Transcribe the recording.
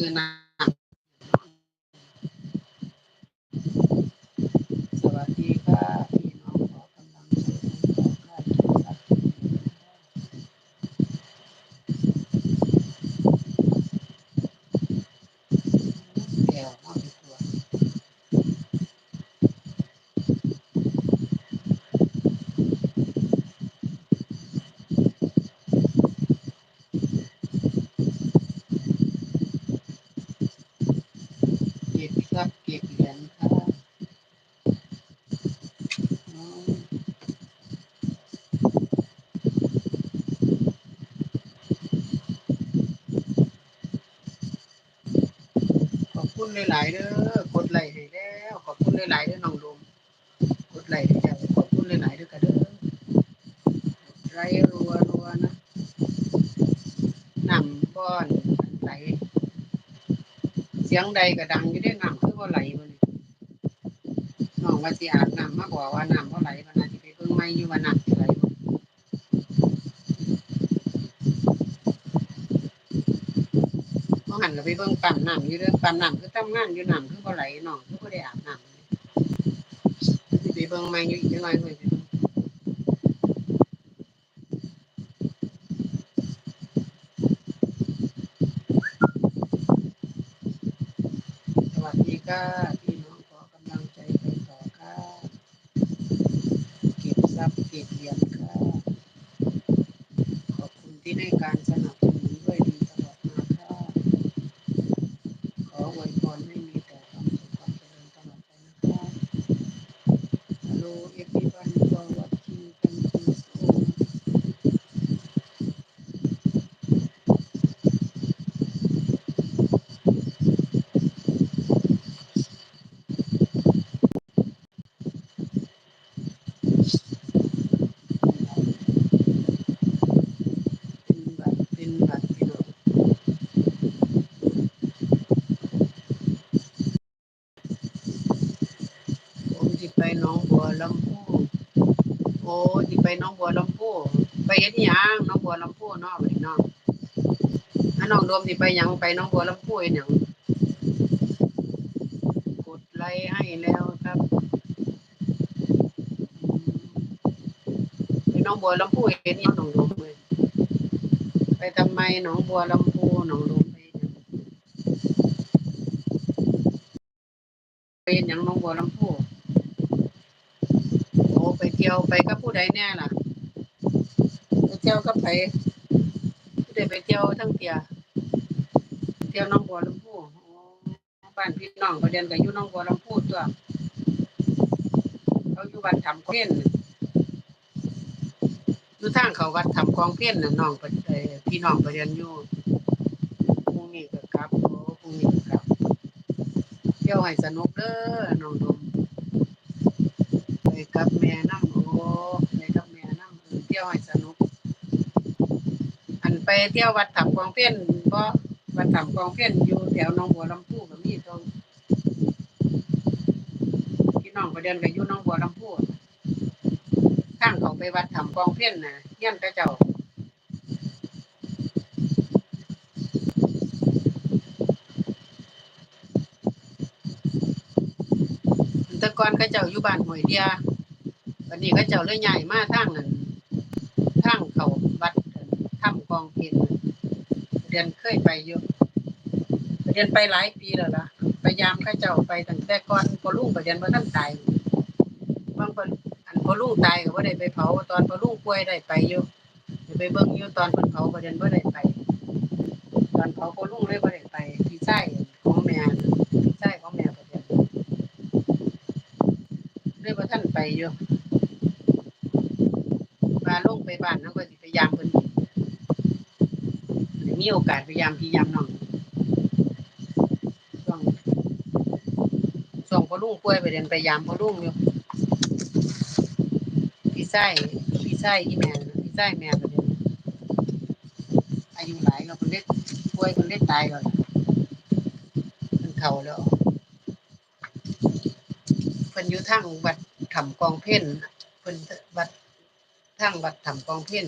คือน้ำสวัสดีค่ะพี่น้องขอกำลังใจให้ขอค่ากินครับแก้วเอาดีกว่า เก็บครับเก็บเหรียญครับอืมขอบ คุณหลายๆเด้อกดไลค์ให้แล้วขอบคุณหลายๆเด้อน้องลมกดไลค์ให้แล้วขอบคุณหลายๆเด้อกระเด้อไลค์รัวรัวๆนะนำก้อนไหลเสียงใดก็ดังอยู่ได้น้ำคือว่าไหลมาเนี่ยน้องว่าสิอาบน้ำมาบอกว่าว่าน้ำบ่ไหลพะนะสิไปเบิ่งไม่อยู่ว่าน้ำสิไหันก็ไปเบิ่งปั๊มน้ำอยู่เด้อปั๊มน้ำคือทำงานอยู่น้ำคือบ่ไหลน้องคือบ่ได้อาบน้ำสิไปเบิ่งไม่อยู่อีกจังหน่อยเพิ่นสิสวัสดีค่ะพี่น้องขอกำลังใจไปต่อค่ะเก็บทรัพย์เก็บเหรียญค่ะขอบคุณที่ให้การสนับ Lord ไปหน้องบัวลำพูโอ้สิไปหน้องบัวลำพูไปเฮ็ดหยังหน้องบัวลำพูเนาะบัดนี้เนาะถ้าน้องโดมสิไปหยังไปหน้องบัวลำพูเฮ็ดหยังกดไลค์ให้แล้วครับไปหน้องบัวลำพูเฮ็ดอิหยังน้องโดมเอ้ยไปทำไมหนองบัวลำพูน้องโดมไปหยังไปเฮ็ดหยังน้องบัวลำพู เที่ยวไปกับผู้ใดแน่ล่ะไปเที่ยวกับไผผู้ใดไปเที่ยวทั้งเที่ยเที่ยวน้องบัวลำพูโอ้บ้านพี่น้องประเด็นก็อยู่น้องบัวลำพูตัวเขาอยู่วัดถ้ำกองเพี้ยนอยู่ทางเขาวัดถ้ำกองเพี้ยนน่ะน้องประเอ่อพี่น้องประเด็นอยู่พรุ่งนี้ก็กลับโอ้พรุ่งนี้ก็กลับเที่ยวให้สนุกเด้อน้องดมไปกับแม่น้ำโอ้ไปกับแม่น้ำเออเที่ยวให้สนุก อันไปเที่ยววัดถ้ำกองเพี้ยนบ่วัดถ้ำกองเพี้ยนอยู่แถวหนองบัวลำพูก็มีตรงพี่น้องประเด็นก็อยู่หนองบัวลำพูทางเขาไปวัดถ้ำกองเพี้ยนนะเฮียนแต่เจ้าแต่ก่อนเขาเจ้าอยู่บ้านหวยเดียวันนี้เขาเจ้าเลยใหญ่มาทางนั้น ทางเขาวัดถ้ำกองเพนเรียนเคยไปอยู่เรียนไปหลายปีแล้วล่ะพยายามเขาเจ้าไปตั้งแต่ก่อนพอลุงก็เรียนบ่ทันตายบางคนอันพอลุงตายก็บ่ได้ไปเผา ตอนพอลุงป่วยได้ไปอยู่ได้ไปเบิ่งอยู่ตอนเพิ่นเผาก็เรียนบ่ได้ไป ตอนเผาพอลุงเลยบ่ได้ไปพี่ชายของแม่น่ะพี่ชายของแม่ก็เรียนเลยว่าท่านไปอยู่ ไปบ้านแล้วก็สิพยายามเพิ่นมีโอกาสพยายามพี่ยามน้องช่วงช่วงพอลุงป่วยไปเรียนไปยามพอลุงอยู่พี่ไส้พี่ไส้อีแม่น่ะพี่ไส้แม่ก็เรียนอายุหลายแล้วคนเล็กป่วยคนเล็กตายแล้วล่ะเพิ่นเฒ่าแล้วเพิ่นอยู่ทางวัดถ้ำกองเพ่นเพิ่นวัด ทางวัดถ้ำกองเพี้ยน